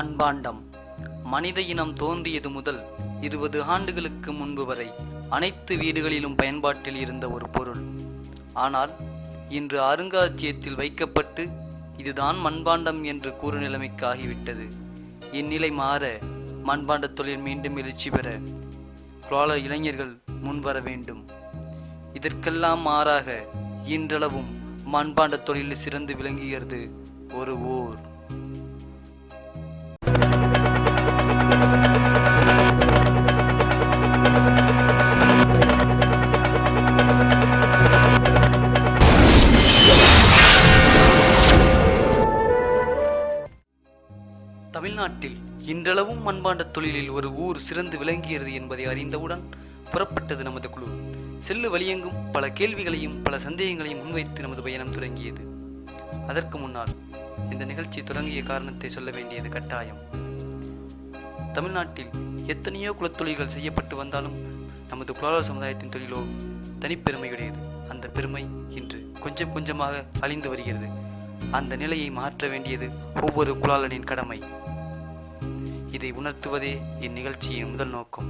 மண்பாண்டம். மனித இனம் தோன்றியது முதல் இருபது ஆண்டுகளுக்கு முன்பு வரை அனைத்து வீடுகளிலும் பயன்பாட்டில் இருந்த ஒரு பொருள். ஆனால் இன்று அருங்காட்சியகத்தில் வைக்கப்பட்டு இதுதான் மண்பாண்டம் என்று கூறு நிலைமைக்கு ஆகிவிட்டது இந்நிலை மாற மண்பாண்ட தொழில் மீண்டும் எழுச்சி பெற குலால இளைஞர்கள் முன்வர வேண்டும். இதற்கெல்லாம் மாறாக இன்றளவும் மண்பாண்ட தொழிலில் சிறந்து விளங்குகிறது ஒரு ஊர். தமிழ்நாட்டில் இன்றளவும் மண்பாண்ட தொழிலில் ஒரு ஊர் சிறந்து விளங்குகிறது என்பதை அறிந்தவுடன் புறப்பட்டது நமது குழு. செல்லு வழியெங்கும் பல கேள்விகளையும் பல சந்தேகங்களையும் முன்வைத்து நமது பயணம் தொடங்கியது. அதற்கு முன்னால் இந்த நிகழ்ச்சி தொடங்கிய காரணத்தை சொல்ல வேண்டியது கட்டாயம். தமிழ்நாட்டில் எத்தனையோ குலத்தொழில்கள் செய்யப்பட்டு வந்தாலும் நமது குலாளர் சமுதாயத்தின் தொழிலோ தனிப்பெருமையுடையது. அந்த பெருமை இன்று கொஞ்சம் கொஞ்சமாக அழிந்து வருகிறது. அந்த நிலையை மாற்ற வேண்டியது ஒவ்வொரு குலாளனின் கடமை. இதை உணர்த்துவதே இந்நிகழ்ச்சியின் முதல் நோக்கம்.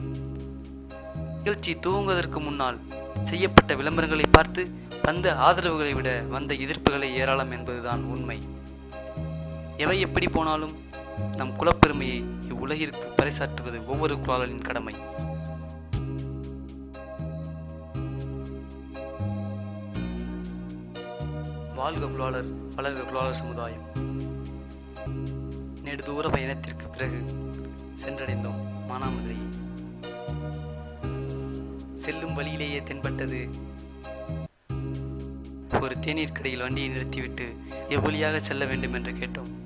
நிகழ்ச்சி துவங்குவதற்கு முன்னால் செய்யப்பட்ட விளம்பரங்களை பார்த்து வந்த ஆதரவுகளை விட வந்த எதிர்ப்புகளை ஏராளம் என்பதுதான் உண்மை. எவை எப்படி போனாலும் நம் குலப்பெருமையை இவ்வுலகிற்கு பறைசாற்றுவது ஒவ்வொரு குலாளனின் கடமை. வாழ்க குலாளர் வளர்க குலாளர் சமுதாயம். நெடுதூர பயணத்திற்கு பிறகு சென்றடைந்தோம். மானாமதுரை. செல்லும் வழியிலேயே தென்பட்டது. ஒரு தேநீர் கடையில் வண்டியை நிறுத்திவிட்டு எவ்வளியாக செல்ல வேண்டும் என்று கேட்டோம்.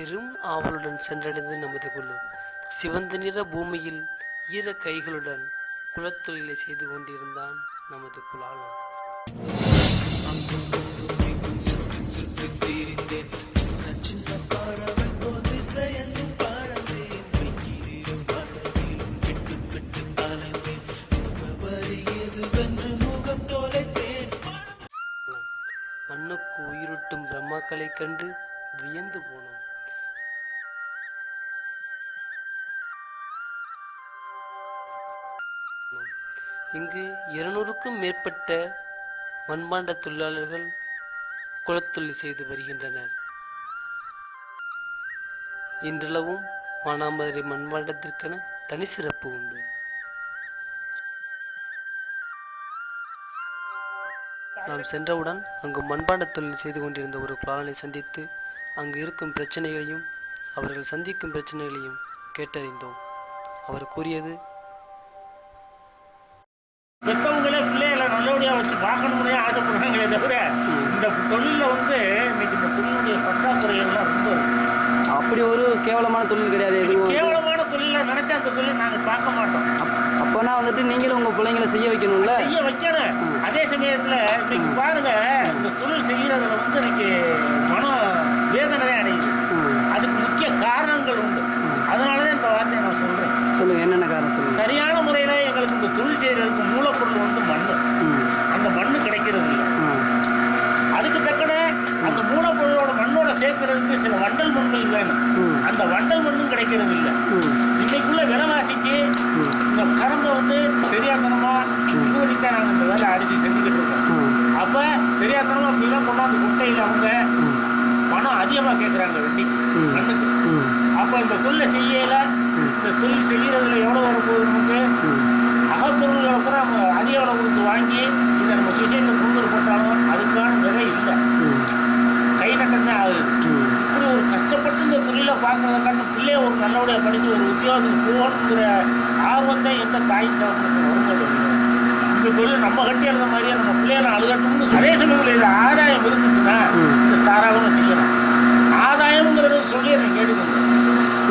பெரும் ஆவலுடன் சென்றடைந்து நமது குழு சிவந்த நிற பூமியில் ஈர கைகளுடன் குலத்தொழிலை செய்து கொண்டிருந்தான் நமது குலாலன் மண்ணுக்கு உயிரூட்டும் பிரம்மாக்களைக் கண்டு வியந்து போனோம். இங்கு இருநூறுக்கும் மேற்பட்ட மண்பாண்ட தொழிலாளர்கள் குலத்தொழில் செய்து வருகின்றனர். இன்றளவும் மானாமதுரை மண்பாண்டத்திற்கென தனி சிறப்பு உண்டு. நாம் சென்றவுடன் அங்கு மண்பாண்ட தொழில் செய்து கொண்டிருந்த ஒரு குலாலனை சந்தித்து அங்கு இருக்கும் பிரச்சனைகளையும் அவர்கள் சந்திக்கும் பிரச்சனைகளையும் கேட்டறிந்தோம். அவர் கூறியது பெற்றவங்களே பிள்ளைகளை நல்லபடியாக வச்சு பார்க்கணும்னே ஆசைப்படுறாங்களே தவிர இந்த தொழிலில் வந்து இன்னைக்கு இந்த தொழிலுடைய பற்றாக்குறைகள்லாம் ரொம்ப. அப்படி ஒரு கேவலமான தொழில் கிடையாது எதுவும். கேவலமான தொழிலை நினைச்சா அந்த தொழிலை நாங்கள் பார்க்க மாட்டோம். அப்போனா வந்துட்டு நீங்களும் உங்கள் பிள்ளைங்களை செய்ய வைக்கணும்ல? செய்ய வைக்கணும். அதே சமயத்தில் இன்னைக்கு பாருங்க இந்த தொழில் செய்யறதுல வந்து இன்னைக்கு மன வேதனை அடையுது. அதுக்கு முக்கிய காரணங்கள் உண்டு. அதனால தான் இந்த வார்த்தையை நான் சொல்கிறேன் சொல்லுங்கள் என்னென்ன காரணம் சரியான இந்த தொழில் செய்யறதுக்கு மூலப்பொருள் வந்து மண் அந்த மண் கிடைக்கிறது இல்லை. அதுக்கு தக்கன அந்த மூலப்பொருளோட மண்ணோட சேர்க்கறதுக்கு சில வண்டல் மண்கள் வேணும். அந்த வண்டல் மண்ணும் கிடைக்கிறது இல்லை. இன்னைக்குள்ள விலைவாசிக்கு இந்த கரம்பை வந்து தெரியாதனமா இது வரைக்கும் நாங்கள் இந்த வேலை அடிச்சு செஞ்சுக்கிட்டு இருக்கோம். அப்போ தெரியாதனமா அப்படிலாம் கொண்டாந்து குட்டையில் அவங்க பணம் அதிகமாக கேட்குறாங்க வெட்டி மண்ணுக்கு. அப்போ இந்த தொழிலை செய்யல இந்த தொழில் செய்யறதுல எவ்வளோ வரப்போகுது நமக்கு? பொருள்களை கூட நம்ம அதிக கொடுத்து வாங்கி இதை நம்ம சொசைட்டியில் கொண்டு போட்டாலும் அதுக்கான விலை இல்லை. கை நட்டம் தான் ஆகுது. இப்படி ஒரு கஷ்டப்பட்டு இந்த தொழிலை பார்க்குறதுக்கான காட்டும் பிள்ளைய ஒரு நல்லபடியாக படித்து ஒரு உத்தியோகத்துக்கு போகணுங்கிற ஆர்வம் தான் எந்த தாய் தகவலுக்கு இந்த தொழில் நம்ம கட்டி எழுத மாதிரியே நம்ம பிள்ளைகளை அழுகட்டும்னு அதே சமயத்தில் இது ஆதாயம் இருந்துச்சுன்னா இந்த தாராளமாக செய்யணும் ஆதாயம்ங்கிறது சொல்லி அதை கேட்டுக்கணும்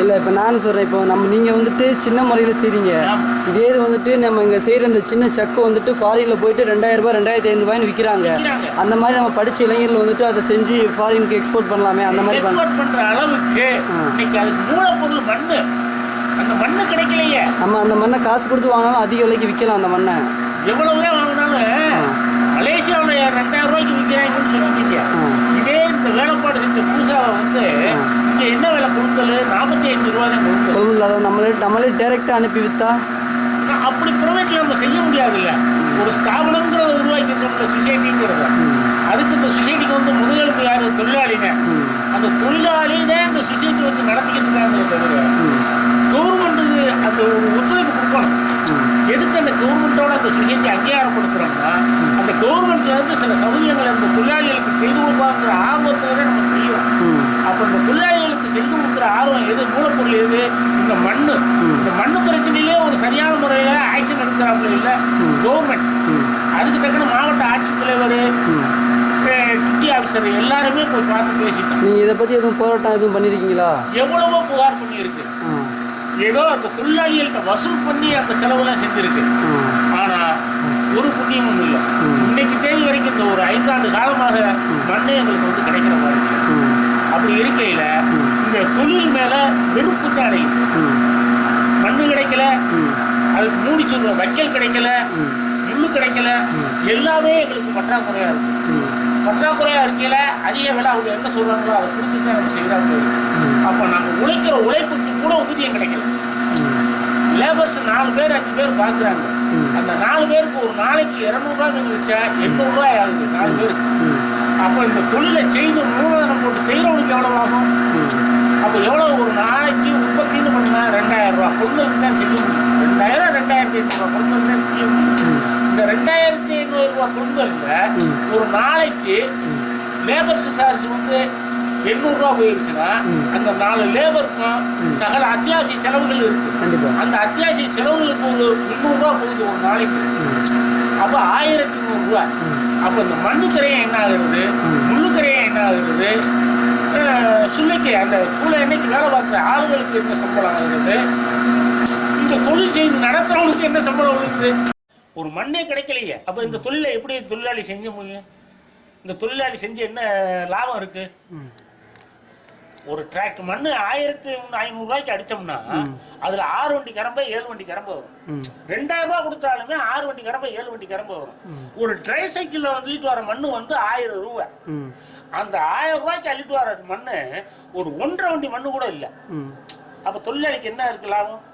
இல்லை இப்போ நான் சொல்கிறேன் இப்போ நம்ம நீங்கள் வந்துட்டு சின்ன முறையில் செய்றீங்க ஆமா. இதே இது வந்துட்டு நம்ம இங்கே செய்கிற இந்த சின்ன சக்கு வந்துட்டு ஃபாரினில் போயிட்டு ரெண்டாயிரம் ரூபாய் ரெண்டாயிரத்தி ஐநூறுபாய்னு விற்கிறாங்க. அந்த மாதிரி நம்ம படித்த இளைஞர்கள் வந்துட்டு அதை செஞ்சு ஃபாரினுக்கு எக்ஸ்போர்ட் பண்ணலாமே அந்த மாதிரி பண்ண எக்ஸ்போர்ட் பண்ற அளவுக்கு இன்னைக்கு அதுக்கு மூலப்பொருள் மண்ணு அந்த மண்ணு கிடைக்கலையே நம்ம அந்த மண்ணை காசு கொடுத்து வாங்கினாலும் அதிக விலைக்கு விற்கலாம் அந்த மண்ணை எவ்வளவுதான் வாங்கினாலும் மலேசியாவில் ரெண்டாயிரம் ரூபாய்க்கு விற்கிறாங்கன்னு சொல்லிட்டீங்க இதே இந்த வேலைப்பாடு செஞ்ச பூசாவை வந்து இங்க என்ன விலை கொடுக்கல? நாற்பத்தி அஞ்சு ரூபா தான் கொடுக்கல. அதை நம்மளே நம்மளே டேரெக்டாக அனுப்பி விற்றா அப்படி ப்ரைவேட்ல நம்ம செய்ய முடியாதுல்ல. ஒரு ஸ்தாபனம்ங்கிறத உருவாக்கி இருக்கோம்ல சொசைட்டிங்கிறத அதுக்கு இந்த சொசைட்டிக்கு வந்து முதுகெலும்பு யாரு? தொழிலாளிங்க. அந்த தொழிலாளி தான் இந்த சொசைட்டி வச்சு நடத்திக்கிட்டு இருக்காங்களே தவிர கவர்மெண்ட்டுக்கு அந்த ஒரு ஒத்துழைப்பு கொடுக்கணும். எதுக்கு அந்த கவர்மெண்ட்டோட அந்த சொசைட்டி அங்கீகாரப்படுத்துறோம்னா அந்த கவர்மெண்ட்ல இருந்து சில சௌகரியங்களை இந்த தொழிலாளிகளுக்கு செய்து கொடுப்பாங்கிற ஆர்வத்துல தான் நம்ம செய்யறோம். அப்போ இந்த தொழிலாளிகளுக்கு செய்து கொடுக்குற ஆர்வம் எது? மூலப்பொருள் எது? இந்த மண்ணு. இந்த மண்ணு பிரச்சனையிலே ஒரு சரியான முறையில் ஆக்ஷன் எடுக்கிறாப்புல இல்லை கவர்மெண்ட் அதுக்கு தக்கன மாவட்ட ஆட்சித்தலைவர் டிடி ஆஃபீஸர் எல்லாருமே போய் பார்த்து பேசிட்டோம். நீங்கள் இதை பற்றி எதுவும் போராட்டம் எதுவும் பண்ணியிருக்கீங்களா எவ்வளவோ புகார் பண்ணியிருக்கு. ஏதோ அந்த தொழிலாளிகள்கிட்ட வசூல் பண்ணி அந்த செலவெல்லாம் செஞ்சுருக்கு. ஆனால் ஒரு புண்ணியமும் இல்லை. இன்னைக்கு தேதி வரைக்கும் இந்த ஒரு ஐந்தாண்டு காலமாக மண்ணே எங்களுக்கு வந்து கிடைக்கிற மாதிரி அப்படி இருக்கையில் இந்த தொழில் மேலே வெறுப்பு தான் அடையுது. மண்ணு கிடைக்கல அதுக்கு மூடி சொல்ற வைக்கல் கிடைக்கல முள்ளு கிடைக்கல எல்லாமே எங்களுக்கு பற்றாக்குறையாக இருக்குது பற்றாக்குறையாக இருக்கையில் அதிக விலை அவங்க என்ன சொல்கிறாங்களோ அதை கொடுத்து தான் நம்ம செய்கிறாங்க அப்போ நம்ம உழைக்கிற உழைப்புக்கு கூட ஊதியம் கிடைக்கல. லேபர்ஸ் நாலு பேர் அஞ்சு பேர் பார்க்குறாங்க அந்த நாலு பேருக்கு ஒரு நாளைக்கு இரநூறுவா நீங்கள் வச்சா எண்ணூறுரூவா ஆகுது நாலு பேருக்கு அப்போ இந்த தொழிலை செய்து மூலதனம் போட்டு செய்கிறவனுக்கு எவ்வளோ ஆகும் அப்போ எவ்வளோ ஒரு நாளைக்கு உற்பத்தின்னு பண்ணால் ரெண்டாயிரம் ரூபா. பொங்கலுக்கு தான் செய்ய முடியும். ரெண்டாயிரம் ரெண்டாயிரத்தி ஐநூறுரூவா பொங்கல் தான் செய்ய முடியும். இந்த ரெண்டாயிரத்தி ஐநூறுரூவா பொங்கலில் ஒரு நாளைக்கு லேபர்ஸ் சார்ஜ் வந்து எண்ணூறுரூவா போயிருச்சுன்னா அந்த நாலு லேபருக்கும் சகல அத்தியாவசிய செலவுகள் இருக்கு அந்த அத்தியாவசிய செலவுகளுக்கு ஒரு முந்நூறுரூவா போகுது ஒரு நாளைக்கு. அப்போ ஆயிரத்தி நூறுரூவா அப்போ இந்த மண்ணுக்கரையை என்ன ஆகுறது? முள்ளுக்கரையை என்ன ஆகுறது? சுள்ளைக்கு அந்த சூளை எண்ணெய்க்கு வேலை பார்க்குற ஆளுகளுக்கு என்ன சம்பளம் ஆகுறது? இந்த தொழில் செய்து நடத்துறவங்களுக்கு என்ன சம்பளம் வருது ஒரு மண்ணே கிடைக்கலையே. அப்போ இந்த தொழிலை எப்படி தொழிலாளி செஞ்ச முடியும்? இந்த தொழிலாளி செஞ்சு என்ன லாபம் இருக்கு? ஒரு டிராக்டர் மண்ணு ஆயிரத்தி ஐநூறு ரூபாய்க்கு அடிச்சோம்னா அதுல ஆறு வண்டி கரம்ப ஏழு வண்டி கரம்ப வரும். ரெண்டாயிரம் ரூபாய் கொடுத்தாலுமே ஆறு வண்டி கரம்ப ஏழு வண்டி கரம்ப வரும். ஒரு ட்ரை சைக்கிள்ல அள்ளிட்டு வர மண்ணு வந்து ஆயிரம் ரூபாய். அந்த ஆயிரம் ரூபாய்க்கு அள்ளிட்டு வர மண்ணு ஒரு ஒன்றரை வண்டி மண்ணு கூட இல்ல. அப்ப தொழிலாளிக்கு என்ன இருக்கு லாபம்?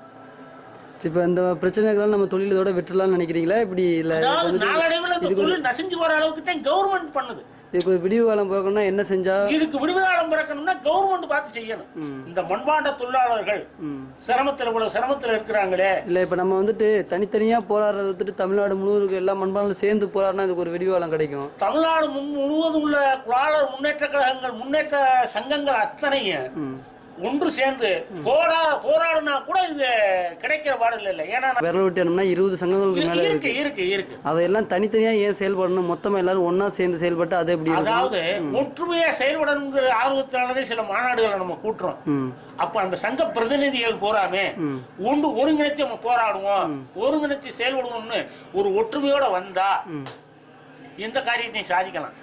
இப்போ இந்த பிரச்சனைகள்லாம் நம்ம தொழில் இதோட விட்டுலாம்னு நினைக்கிறீங்களா? இப்படி இல்லை நாளடைவில் இந்த தொழில் நசிஞ்சு போற அளவுக்கு தான் கவர்மெண்ட் பண்ணுது. இதுக்கு ஒரு விடிவு காலம் போகணும்னா என்ன செஞ்சா? இதுக்கு விடுதலை பிறக்கணும்னா கவர்மெண்ட் பார்த்து செய்யணும். இந்த மண்பாண்ட தொழிலாளர்கள் சிரமத்துல இவ்வளவு சிரமத்துல இருக்கிறாங்களே. இல்லை இப்போ நம்ம வந்துட்டு தனித்தனியாக போராடுறது வந்துட்டு தமிழ்நாடு முழுவதும் எல்லா மண்பாலும் சேர்ந்து போராடினா இதுக்கு ஒரு விடிவாளம் கிடைக்கும். தமிழ்நாடு முன் முழுவதும் உள்ள குலாளர் முன்னேற்ற கழகங்கள் முன்னேற்ற சங்கங்கள் அத்தனையும் ஒன்று சேர்ந்து போரா போராடினா கூட இது கிடைக்கிற பாடல் இல்லை. ஏன்னா விரல் விட்டோம்னா இருபது சங்கங்களுக்கு மேலே இருக்கு இருக்கு. இருக்கு அதையெல்லாம் தனித்தனியாக ஏன் செயல்படணும்? மொத்தமாக எல்லாரும் ஒன்றா சேர்ந்து செயல்பட்டு அது எப்படி அதாவது ஒற்றுமையா செயல்படணுங்கிற ஆர்வத்தினாலதே சில மாநாடுகளை நம்ம கூட்டுறோம். அப்ப அந்த சங்க பிரதிநிதிகள் போறாமே ஒன்று ஒருங்கிணைச்சு நம்ம போராடுவோம் ஒருங்கிணைச்சு செயல்படுவோம்னு ஒரு ஒற்றுமையோட வந்தா எந்த காரியத்தையும் சாதிக்கலாம்.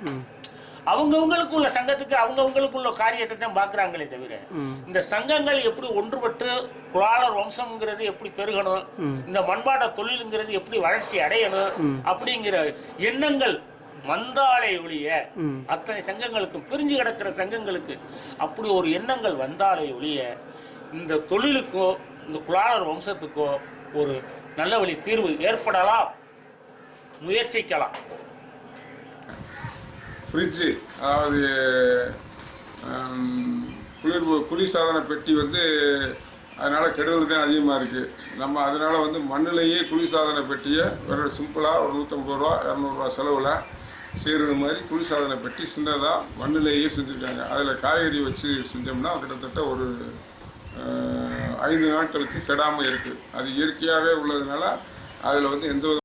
அவங்கவுங்களுக்கு உள்ள சங்கத்துக்கு அவங்கவுங்களுக்கு உள்ள காரியத்தை தான் பாக்குறாங்களே தவிர இந்த சங்கங்கள் எப்படி ஒன்றுபட்டு குலாளர் வம்சம்ங்கிறது எப்படி பெருகணும் இந்த மண்பாட்ட தொழிலுங்கிறது எப்படி வளர்ச்சி அடையணும் அப்படிங்கிற எண்ணங்கள் வந்தாலே ஒழிய அத்தனை சங்கங்களுக்கும் பிரிஞ்சு கிடக்கிற சங்கங்களுக்கு அப்படி ஒரு எண்ணங்கள் வந்தாலே ஒழிய இந்த தொழிலுக்கோ இந்த குலாளர் வம்சத்துக்கோ ஒரு நல்ல வழி தீர்வு ஏற்படலாம் முயற்சிக்கலாம். ஃப்ரிட்ஜு அதாவது குளிர் குளிர்சாதன பெட்டி வந்து அதனால் கெடுதல் தான் அதிகமாக இருக்குது நம்ம அதனால் வந்து மண்ணிலேயே குளிர்சாதன பெட்டியை ஒரு சிம்பிளாக ஒரு நூற்றம்பது ரூபா இரநூறுவா செலவில் செய்கிறது மாதிரி குளிர்சாதன பெட்டி சின்னதாக மண்ணிலேயே செஞ்சுருக்காங்க. அதில் காய்கறி வச்சு செஞ்சோம்னா கிட்டத்தட்ட ஒரு ஐந்து நாட்களுக்கு கெடாமல் இருக்குது அது இயற்கையாகவே உள்ளதுனால அதில் வந்து எந்த